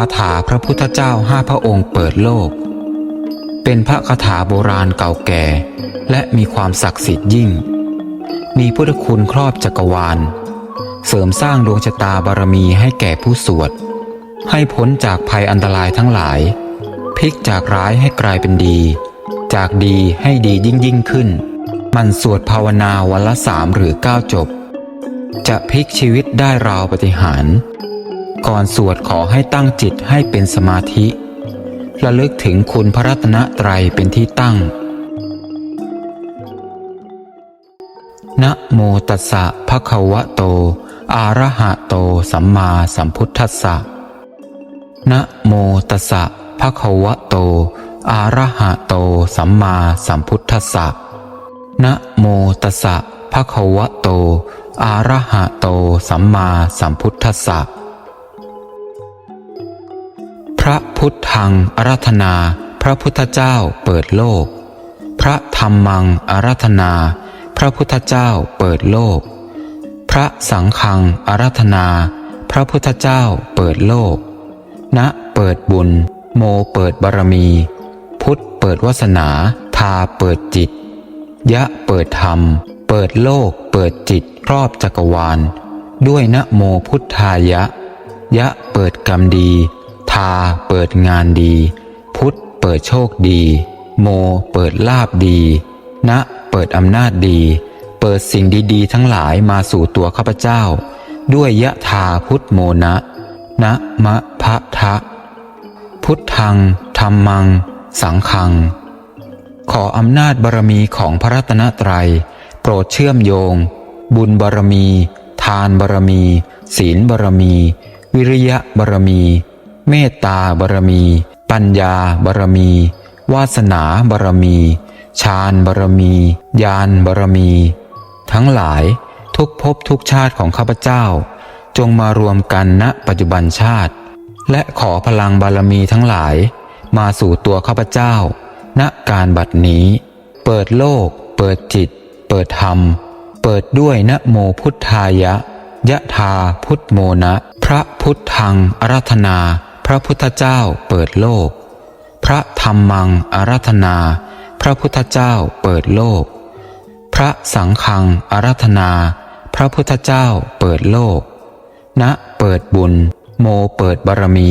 าถาพระพุทธเจ้าห้าพระองค์เปิดโลก เป็นพระคาถาโบราณเก่าแก่ และมีความศักดิ์สิทธิ์ยิ่ง มีพุทธคุณครอบจักรวาล เสริมสร้างดวงชะตาบารมีให้แก่ผู้สวด ให้พ้นจากภัยอันตรายทั้งหลาย พลิกจากร้ายให้กลายเป็นดี จากดีให้ดียิ่งยิ่งขึ้น มันสวดภาวนาวันละสามหรือเก้าจบ จะพลิกชีวิตได้ราวปฏิหาร ก่อนสวดขอให้ตั้งจิตให้เป็นสมาธิ ระลึกถึงคุณพระรัตนตรัยเป็นที่ตั้ง นะโมตัสสะภะคะวะโต อะระหะโต สัมมาสัมพุทธัสสะ นะโมตัสสะภะคะวะโต อะระหะโต สัมมาสัมพุทธัสสะ นะโมตัสสะภะคะวะโต อะระหะโต สัมมาสัมพุทธัสสะ ระพุทธังอารัธนา พระพุทธเจ้าเปิดโลก พระธรรมังอารัธนา พระพุทธเจ้าเปิดโลก พระสังฆังอารัธนา พระพุทธเจ้าเปิดโลก ณเปิดบุญ โมเปิดบารมี พุทธเปิดวาสนา ทาเปิดจิต ยะเปิดธรรม เปิดโลก เปิดจิตครอบจักรวาล ด้วยนะโมพุทธายะ ยะเปิดกรรมดี ทาเปิดงานดี พุทธเปิดโชคดี โมเปิดลาบดีนะเปิดอำนาจดี เปิดสิ่งดีๆ ทั้งหลายมาสู่ตัวข้าพเจ้า ด้วยยะทาพุทธโมนะนะมะพะทะ พุทธังธรรมัง สังฆัง ขออำนาจบารมีของพระรัตนตรัย โปรดเชื่อมโยง บุญบารมี ทานบารมี ศีลบารมี วิริยะบารมี เมตตาบารมี ปัญญาบารมี วาสนาบารมีฌานบารมี ญาณบารมี ทั้งหลายทุกภพทุกชาติของข้าพเจ้า จงมารวมกันณปัจจุบันชาติ และขอพลังบารมีทั้งหลาย มาสู่ตัวข้าพเจ้า ณการบัดนี้ เปิดโลก เปิดจิต เปิดธรรม เปิดด้วยนะโมพุทธายะยะธาพุทโมนะ พระพุทธังอารัธนา พระพุทธเจ้าเปิดโลก พระธรรมังอารัธนา พระพุทธเจ้าเปิดโลก พระสังฆังอารัธนา พระพุทธเจ้าเปิดโลก ณเปิดบุญ โมเปิดบารมี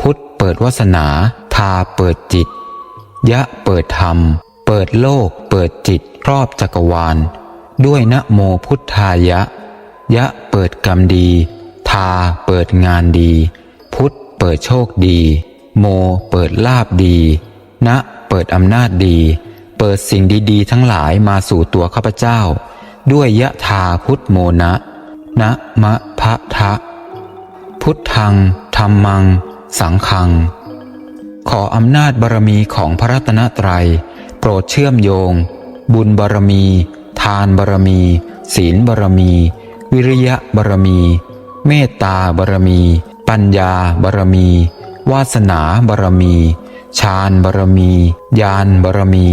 พุทธเปิดวาสนา ทาเปิดจิต ยะเปิดธรรม เปิดโลก เปิดจิตครอบจักรวาล ด้วยนะโมพุทธายะ ยะเปิดกรรมดี ทาเปิดงานดี พุทธ เปิดโชคดี โม เปิดลาบดี นะ เปิดอำนาจดี เปิดสิ่งดีๆ ทั้งหลายมาสู่ตัวข้าพเจ้า ด้วยยะทาพุทธโมนะ นะมะพะทะ พุทธังธรรมัง สังฆัง ขออำนาจบารมีของพระรัตนตรัย โปรดเชื่อมโยง บุญบารมี ทานบารมี ศีลบารมี วิริยะบารมี เมตตาบารมี ปัญญาบารมี วาสนาบารมีฌานบารมี ญาณบารมี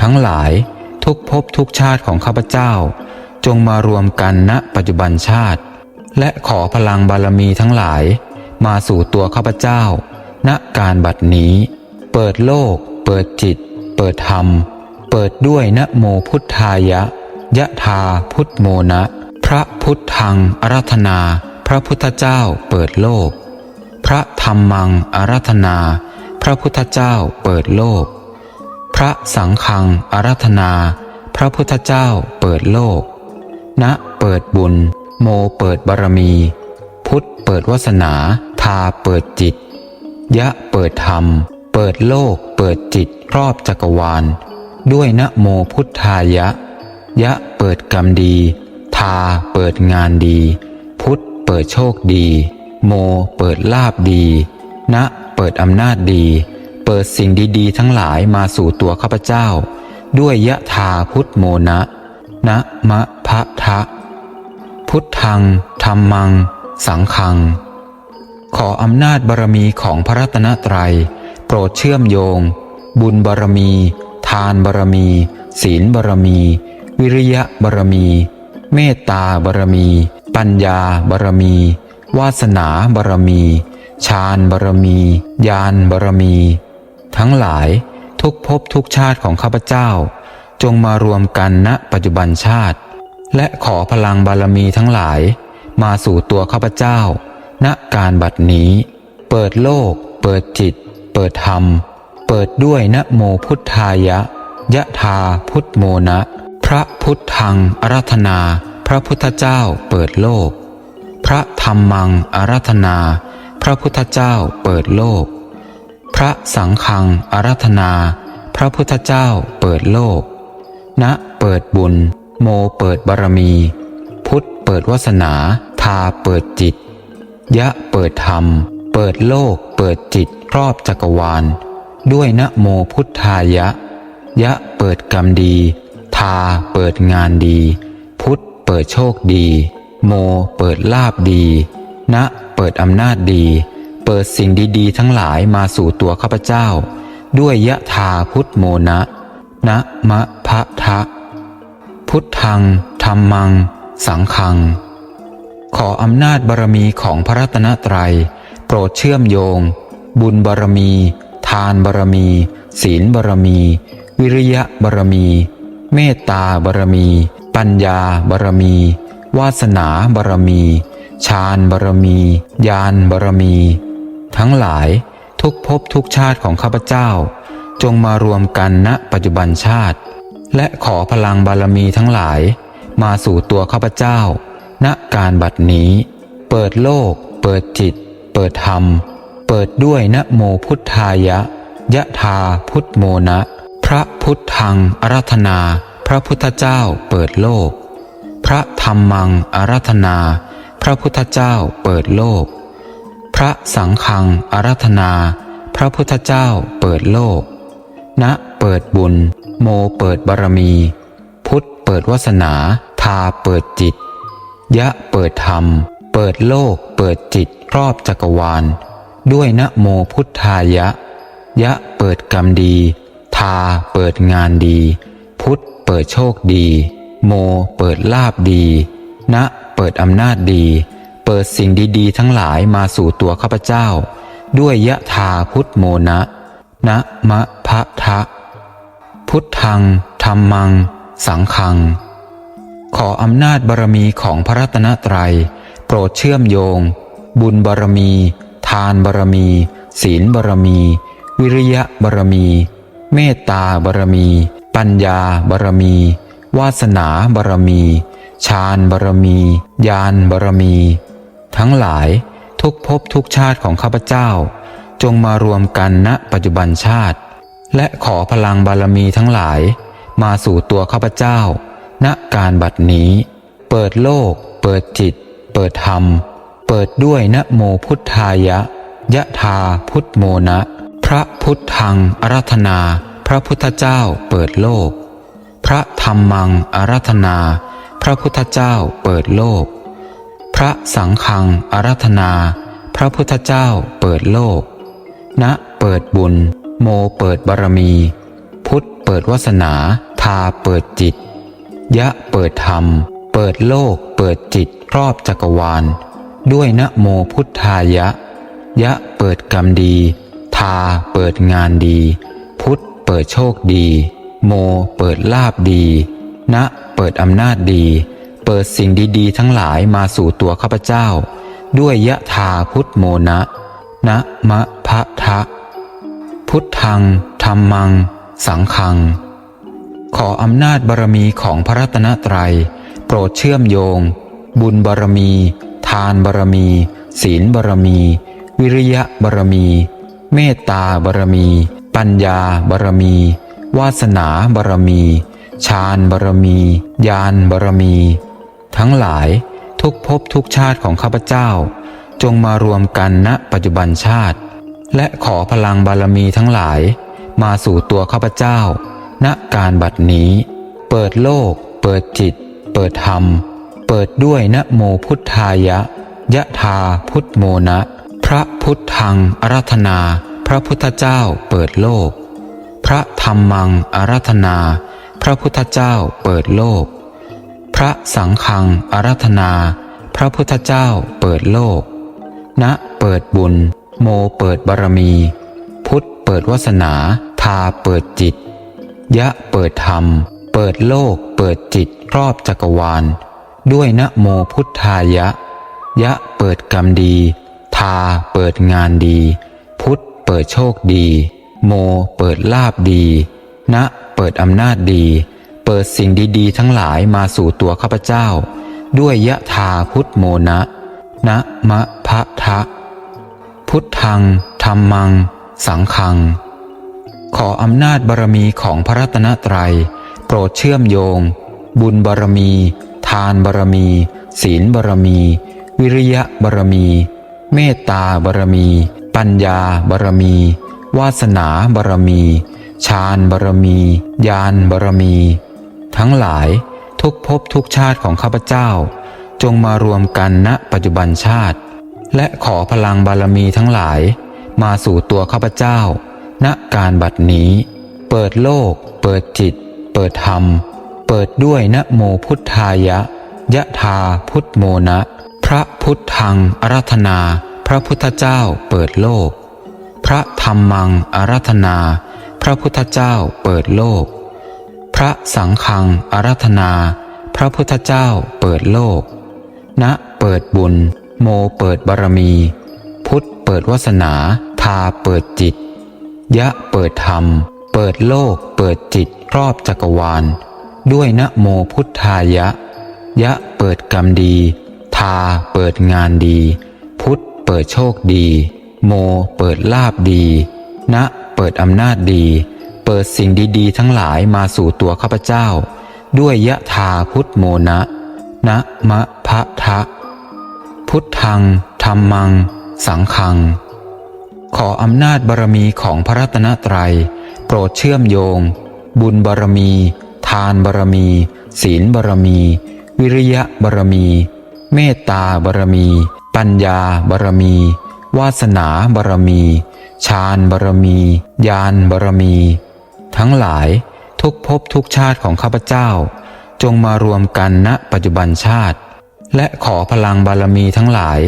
ทั้งหลายทุกภพทุกชาติของข้าพเจ้า จงมารวมกันณปัจจุบันชาติ และขอพลังบารมีทั้งหลาย มาสู่ตัวข้าพเจ้า ณการบัดนี้ เปิดโลก เปิดจิต เปิดธรรม เปิดด้วยนะโมพุทธายะยะธาพุทโมนะ พระพุทธังอารัธนา พระพุทธเจ้าเปิดโลก พระธรรมังอารัธนา พระพุทธเจ้าเปิดโลก พระสังฆังอารัธนา พระพุทธเจ้าเปิดโลก ณ เปิดบุญ โมเปิดบารมี พุทธเปิดวาสนา ทาเปิดจิต ยะเปิดธรรม เปิดโลก เปิดจิตครอบจักรวาล ด้วยนะโมพุทธายะ ยะเปิดกรรมดี ทาเปิดงานดี เปิดโชคดี โม เปิดลาบดี นะ เปิดอำนาจดี เปิดสิ่งดีๆ ทั้งหลายมาสู่ตัวข้าพเจ้า ด้วยยะทาพุทธโมนะนะมะพะทะ พุทธังธรรมัง สังฆัง ขออำนาจบารมีของพระรัตนตรัย โปรดเชื่อมโยง บุญบารมี ทานบารมี ศีลบารมี วิริยะบารมี เมตตาบารมี ปัญญาบารมี วาสนาบารมีฌานบารมีญาณบารมี ทั้งหลายทุกภพทุกชาติของข้าพเจ้า จงมารวมกันณปัจจุบันชาติ และขอพลังบารมีทั้งหลาย มาสู่ตัวข้าพเจ้า ณการบัดนี้ เปิดโลก เปิดจิต เปิดธรรม เปิดด้วยนะโมพุทธายะยะธาพุทโมนะ พระพุทธังอารัธนา พระพุทธเจ้าเปิดโลก พระธรรมังอารัธนา พระพุทธเจ้าเปิดโลก พระสังฆังอารัธนา พระพุทธเจ้าเปิดโลก ณ เปิดบุญ โมเปิดบารมี พุทธเปิดวาสนา ทาเปิดจิต ยะเปิดธรรม เปิดโลก เปิดจิตครอบจักรวาล ด้วยนะโมพุทธายะ ยะเปิดกรรมดี ทาเปิดงานดี เปิดโชคดี โม เปิดลาบดี นะ เปิดอำนาจดี เปิดสิ่งดีๆ ทั้งหลายมาสู่ตัวข้าพเจ้า ด้วยยะทาพุทธโมนะนะมะพะทะ พุทธังธรรมัง สังฆัง ขออำนาจบารมีของพระรัตนตรัย โปรดเชื่อมโยง บุญบารมี ทานบารมี ศีลบารมี วิริยะบารมี เมตตาบารมี ปัญญาบารมี วาสนาบารมีฌานบารมีญาณบารมี ทั้งหลายทุกภพทุกชาติของข้าพเจ้า จงมารวมกันณปัจจุบันชาติ และขอพลังบารมีทั้งหลาย มาสู่ตัวข้าพเจ้า ณการบัดนี้ เปิดโลก เปิดจิต เปิดธรรม เปิดด้วยนะโมพุทธายะยะธาพุทโมนะ พระพุทธังอารัธนา พระพุทธเจ้าเปิดโลก พระธรรมังอารัธนา พระพุทธเจ้าเปิดโลก พระสังฆังอารัธนา พระพุทธเจ้าเปิดโลก ณ เปิดบุญ โมเปิดบารมี พุทธเปิดวาสนา ทาเปิดจิต ยะเปิดธรรม เปิดโลก เปิดจิตครอบจักรวาล ด้วยนะโมพุทธายะ ยะเปิดกรรมดี ทาเปิดงานดี พุทธ เปิดโชคดี โม เปิดลาบดี นะ เปิดอำนาจดี เปิดสิ่งดีๆ ทั้งหลายมาสู่ตัวข้าพเจ้า ด้วยยะธาพุทโมนะนะมะพะทะ พุทธังธรรมัง สังฆัง ขออำนาจบารมีของพระรัตนตรัย โปรดเชื่อมโยง บุญบารมี ทานบารมี ศีลบารมี วิริยะบารมี เมตตาบารมี ปัญญาบารมี วาสนาบารมีฌานบารมีญาณบารมี ทั้งหลายทุกภพทุกชาติของข้าพเจ้า จงมารวมกันณปัจจุบันชาติ และขอพลังบารมีทั้งหลาย มาสู่ตัวข้าพเจ้า ณการบัดนี้ เปิดโลก เปิดจิต เปิดธรรม เปิดด้วยนะโมพุทธายะยะธาพุทโมนะ พระพุทธังอารัธนา พระพุทธเจ้าเปิดโลก พระธรรมังอารัธนา พระพุทธเจ้าเปิดโลก พระสังฆังอารัธนา พระพุทธเจ้าเปิดโลก ณ เปิดบุญ โมเปิดบารมี พุทธเปิดวาสนา ทาเปิดจิต ยะเปิดธรรม เปิดโลก เปิดจิตครอบจักรวาล ด้วยนะโมพุทธายะ ยะเปิดกรรมดี ทาเปิดงานดี เปิดโชคดี โม เปิดลาบดี นะ เปิดอำนาจดี เปิดสิ่งดีๆ ทั้งหลายมาสู่ตัวข้าพเจ้า ด้วยยะธาพุทโมนะนะมะพะทะ พุทธังธรรมัง สังฆัง ขออำนาจบารมีของพระรัตนตรัย โปรดเชื่อมโยง บุญบารมี ทานบารมี ศีลบารมี วิริยะบารมี เมตตาบารมี ปัญญาบารมี วาสนาบารมีฌานบารมีญาณบารมี ทั้งหลายทุกภพทุกชาติของข้าพเจ้า จงมารวมกันณปัจจุบันชาติ และขอพลังบารมีทั้งหลาย มาสู่ตัวข้าพเจ้า ณการบัดนี้ เปิดโลก เปิดจิต เปิดธรรม เปิดด้วยนะโมพุทธายะยะธาพุทโมนะ พระพุทธังอารัธนา พระพุทธเจ้าเปิดโลก พระธรรมังอารัธนา พระพุทธเจ้าเปิดโลก พระสังฆังอารัธนา พระพุทธเจ้าเปิดโลก ณเปิดบุญ โมเปิดบารมี พุทธเปิดวาสนา ทาเปิดจิต ยะเปิดธรรม เปิดโลก เปิดจิตรอบจักรวาล ด้วยนะโมพุทธายะ ยะเปิดกรรมดี ทาเปิดงานดี เปิดโชคดี โม เปิดลาบดี นะ เปิดอำนาจดี เปิดสิ่งดีๆ ทั้งหลายมาสู่ตัวข้าพเจ้า ด้วยยะทาพุทธโมนะนะมะพะทะ พุทธังธรรมัง สังฆัง ขออำนาจบารมีของพระรัตนตรัย โปรดเชื่อมโยง บุญบารมี ทานบารมี ศีลบารมี วิริยะบารมี เมตตาบารมี ปัญญาบารมี วาสนาบารมีฌานบารมีญาณบารมี ทั้งหลายทุกภพทุกชาติของข้าพเจ้า จงมารวมกันณปัจจุบันชาติ และขอพลังบารมีทั้งหลาย มาสู่ตัวข้าพเจ้า ณการบัดนี้ เปิดโลก เปิดจิต เปิดธรรม เปิดด้วยนะโมพุทธายะยะธาพุทโมนะ พระพุทธังอารัธนา พระพุทธเจ้าเปิดโลก พระธรรมังอารัธนา พระพุทธเจ้าเปิดโลก พระสังฆังอารัธนา พระพุทธเจ้าเปิดโลก ณ เปิดบุญ โมเปิดบารมี พุทธเปิดวาสนา ทาเปิดจิต ยะเปิดธรรม เปิดโลก เปิดจิตรอบจักรวาล ด้วยนะโมพุทธายะ ยะเปิดกรรมดี ทาเปิดงานดี พุทธ เปิดโชคดี โม เปิดลาบดี นะ เปิดอำนาจดี เปิดสิ่งดีๆ ทั้งหลายมาสู่ตัวข้าพเจ้า ด้วยยะทาพุทธโมนะ นะมะพะทะ พุทธังธรรมัง สังฆัง ขออำนาจบารมีของพระรัตนตรัย โปรดเชื่อมโยง บุญบารมี ทานบารมี ศีลบารมี วิริยะบารมี เมตตาบารมี ปัญญาบารมี วาสนาบารมีฌานบารมีญาณบารมี ทั้งหลายทุกภพทุกชาติของข้าพเจ้า จงมารวมกันณปัจจุบันชาติ และขอพลังบารมีทั้งหลาย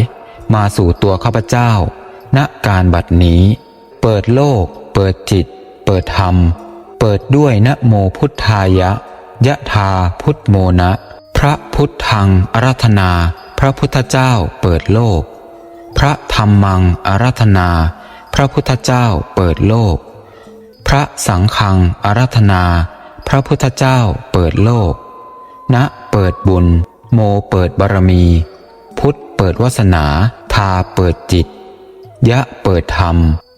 มาสู่ตัวข้าพเจ้า ณการบัดนี้ เปิดโลก เปิดจิต เปิดธรรม เปิดด้วยนะโมพุทธายะยะธาพุทโมนะ พระพุทธังอารัธนา พระพุทธเจ้าเปิดโลก พระธรรมังอารัธนา พระพุทธเจ้าเปิดโลก พระสังฆังอารัธนา พระพุทธเจ้าเปิดโลก ณ เปิดบุญ โมเปิดบารมี พุทธเปิดวาสนา ทาเปิดจิต ยะเปิดธรรม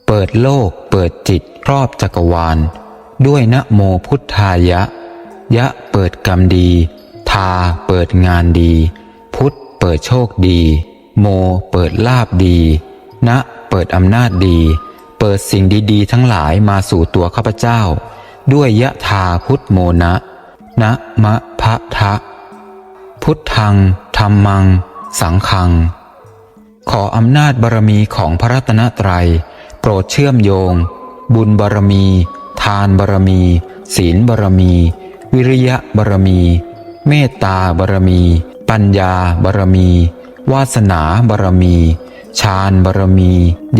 เปิดโลก เปิดจิตรอบจักรวาล ด้วยนะโมพุทธายะ ยะเปิดกรรมดี ทาเปิดงานดี พุทธ เปิดโชคดี โม เปิดลาบดี นะ เปิดอำนาจดี เปิดสิ่งดีๆ ทั้งหลายมาสู่ตัวข้าพเจ้า ด้วยยะทาพุทโมนะ นะมะพะทะ พุทธังธรรมัง สังฆัง ขออำนาจบารมีของพระรัตนตรัย โปรดเชื่อมโยง บุญบารมี ทานบารมี ศีลบารมี วิริยะบารมี เมตตาบารมี ปัญญาบารมี วาสนาบารมีฌานบารมี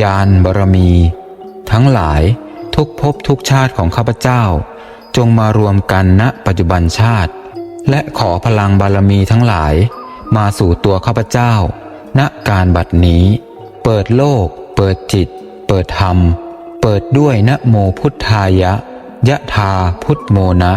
ญาณบารมี ทั้งหลายทุกภพทุกชาติของข้าพเจ้า จงมารวมกันณปัจจุบันชาติ และขอพลังบารมีทั้งหลาย มาสู่ตัวข้าพเจ้า ณการบัดนี้ เปิดโลก เปิดจิต เปิดธรรม เปิดด้วยนะโมพุทธายะยะธาพุทโมนะ